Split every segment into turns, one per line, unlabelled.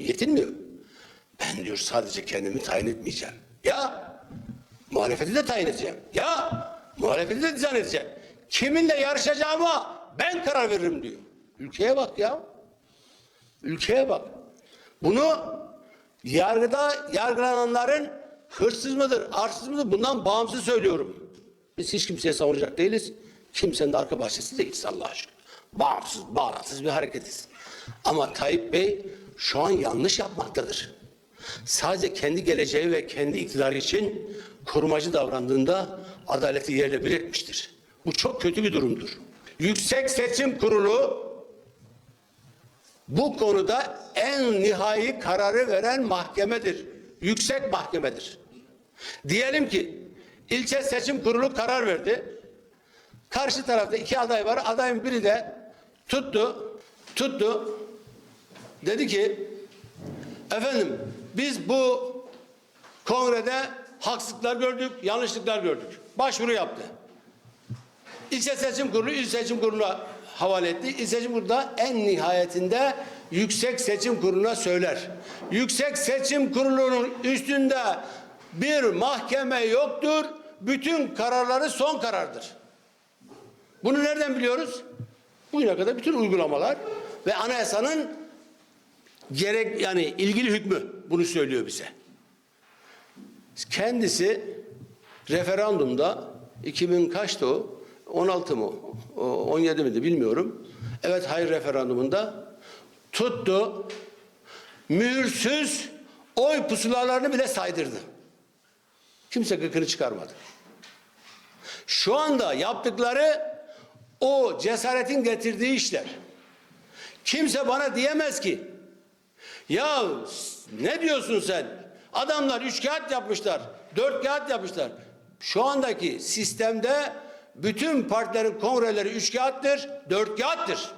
yetinmiyor. Ben diyor sadece kendimi tayin etmeyeceğim. Ya muhalefeti de tayin edeceğim. Ya muhalefeti de dizayn edeceğim. Kiminle yarışacağıma ben karar veririm diyor. Ülkeye bak ya. Ülkeye bak. Bunu yargıda yargılananların hırsız mıdır, arsız mıdır bundan bağımsız söylüyorum. Biz hiç kimseye savunacak değiliz. Kimsenin de arka bahçesi değiliz Allah aşkına. Bağımsız, bağımsız bir hareketiz. Ama Tayyip Bey şu an yanlış yapmaktadır. Sadece kendi geleceği ve kendi iktidarı için korumacı davrandığında adaleti yerle bir etmiştir. Bu çok kötü bir durumdur. Yüksek Seçim Kurulu bu konuda en nihai kararı veren mahkemedir. Yüksek mahkemedir. Diyelim ki ilçe seçim kurulu karar verdi. Karşı tarafta iki aday var. Adayın biri de tuttu, tuttu. Dedi ki efendim biz bu kongrede haksızlıklar gördük, yanlışlıklar gördük. Başvuru yaptı. İlçe seçim kurulu il seçim kuruluna havale etti. İl seçim kurulu da en nihayetinde yüksek seçim kuruluna söyler. Yüksek seçim kurulunun üstünde bir mahkeme yoktur. Bütün kararları son karardır. Bunu nereden biliyoruz? Bugüne kadar bütün uygulamalar ve anayasanın gerek yani ilgili hükmü bunu söylüyor bize. Kendisi referandumda 2000 kaçtı o? 16 mı? O 17 miydi bilmiyorum. Evet hayır referandumunda tuttu. Mühürsüz oy pusulalarını bile saydırdı. Kimse gıkını çıkarmadı. Şu anda yaptıkları o cesaretin getirdiği işler. Kimse bana diyemez ki ya ne diyorsun sen? Adamlar üç kağıt yapmışlar, dört kağıt yapmışlar. Şu andaki sistemde bütün partilerin kongreleri üç kağıttır, dört kağıttır.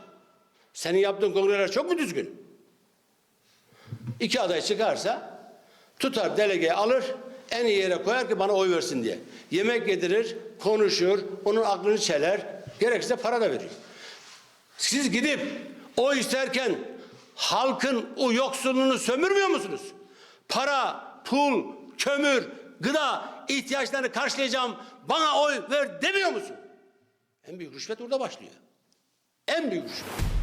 Senin yaptığın kongreler çok mu düzgün? İki aday çıkarsa tutar delegeyi alır, en iyi yere koyar ki bana oy versin diye. Yemek yedirir, konuşur, onun aklını çeler, gerekirse para da verir. Siz gidip o isterken halkın o yoksulluğunu sömürmüyor musunuz? Para, pul, kömür, gıda ihtiyaçlarını karşılayacağım bana oy ver demiyor musun? En büyük rüşvet orada başlıyor. En büyük rüşvet.